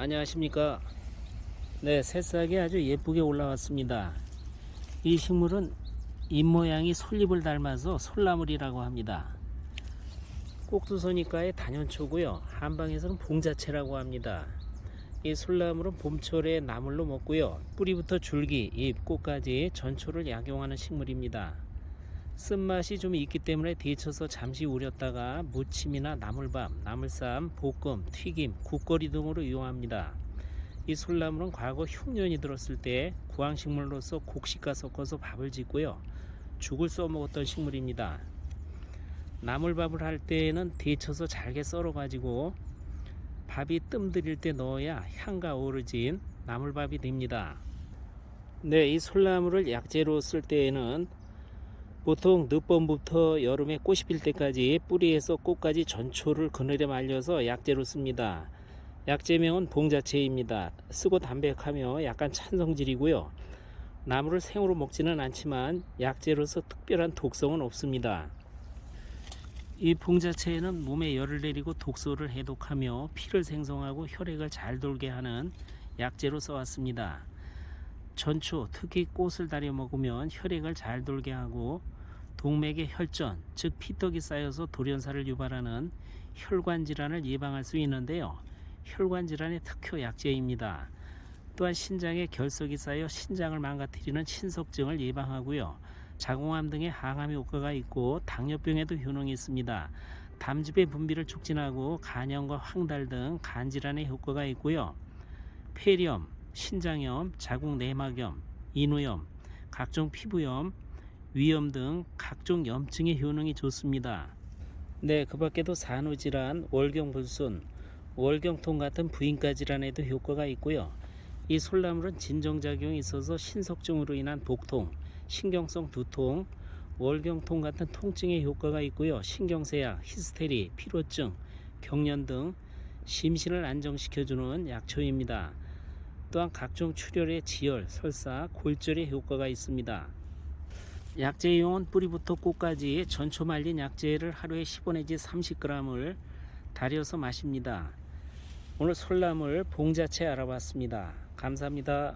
안녕하십니까? 네 새싹이 아주 예쁘게 올라왔습니다. 이 식물은 잎모양이 솔잎을 닮아서 솔나물이라고 합니다. 꼭두서니까의 단연초고요. 한방에서는 봉자채라고 합니다. 이 솔나물은 봄철에 나물로 먹고요. 뿌리부터 줄기, 잎, 꽃까지 전초를 약용하는 식물입니다 쓴맛이 좀 있기 때문에 데쳐서 잠시 우렸다가 무침이나 나물밥, 나물쌈, 볶음, 튀김, 국거리 등으로 이용합니다. 이 솔나물은 과거 흉년이 들었을 때 구황식물로서 곡식과 섞어서 밥을 짓고요. 죽을 써먹었던 식물입니다. 나물밥을 할 때에는 데쳐서 잘게 썰어가지고 밥이 뜸들일 때 넣어야 향과 어우러진 나물밥이 됩니다. 네, 이 솔나물을 약재로 쓸 때에는 보통 늦봄부터 여름에 꽃이 필 때까지 뿌리에서 꽃까지 전초를 그늘에 말려서 약재로 씁니다. 약재명은 봉자채입니다. 쓰고 담백하며 약간 찬 성질이고요. 나무를 생으로 먹지는 않지만 약재로서 특별한 독성은 없습니다. 이 봉자채에는 몸에 열을 내리고 독소를 해독하며 피를 생성하고 혈액을 잘 돌게 하는 약재로 써왔습니다. 전초, 특히 꽃을 다려 먹으면 혈액을 잘 돌게 하고 동맥의 혈전, 즉 피떡이 쌓여서 돌연사를 유발하는 혈관 질환을 예방할 수 있는데요. 혈관 질환의 특효 약재입니다. 또한 신장에 결석이 쌓여 신장을 망가뜨리는 신석증을 예방하고요. 자궁암 등의 항암 효과가 있고 당뇨병에도 효능이 있습니다. 담즙의 분비를 촉진하고 간염과 황달 등 간질환에 효과가 있고요. 폐렴, 신장염, 자궁 내막염, 인후염, 각종 피부염, 위염 등 각종 염증의 효능이 좋습니다. 네, 그 밖에도 산후질환, 월경불순, 월경통 같은 부인과 질환에도 효과가 있고요. 이 솔나물은 진정작용이 있어서 신석증으로 인한 복통, 신경성 두통, 월경통 같은 통증에 효과가 있고요. 신경쇠약, 히스테리, 피로증, 경련 등 심신을 안정시켜주는 약초입니다. 또한 각종 출혈의 지혈, 설사, 골절에 효과가 있습니다. 약재용은 뿌리부터 꽃까지 전초 말린 약재를 하루에 15 내지 30g을 달여서 마십니다. 오늘 솔나물 봉자채 알아봤습니다. 감사합니다.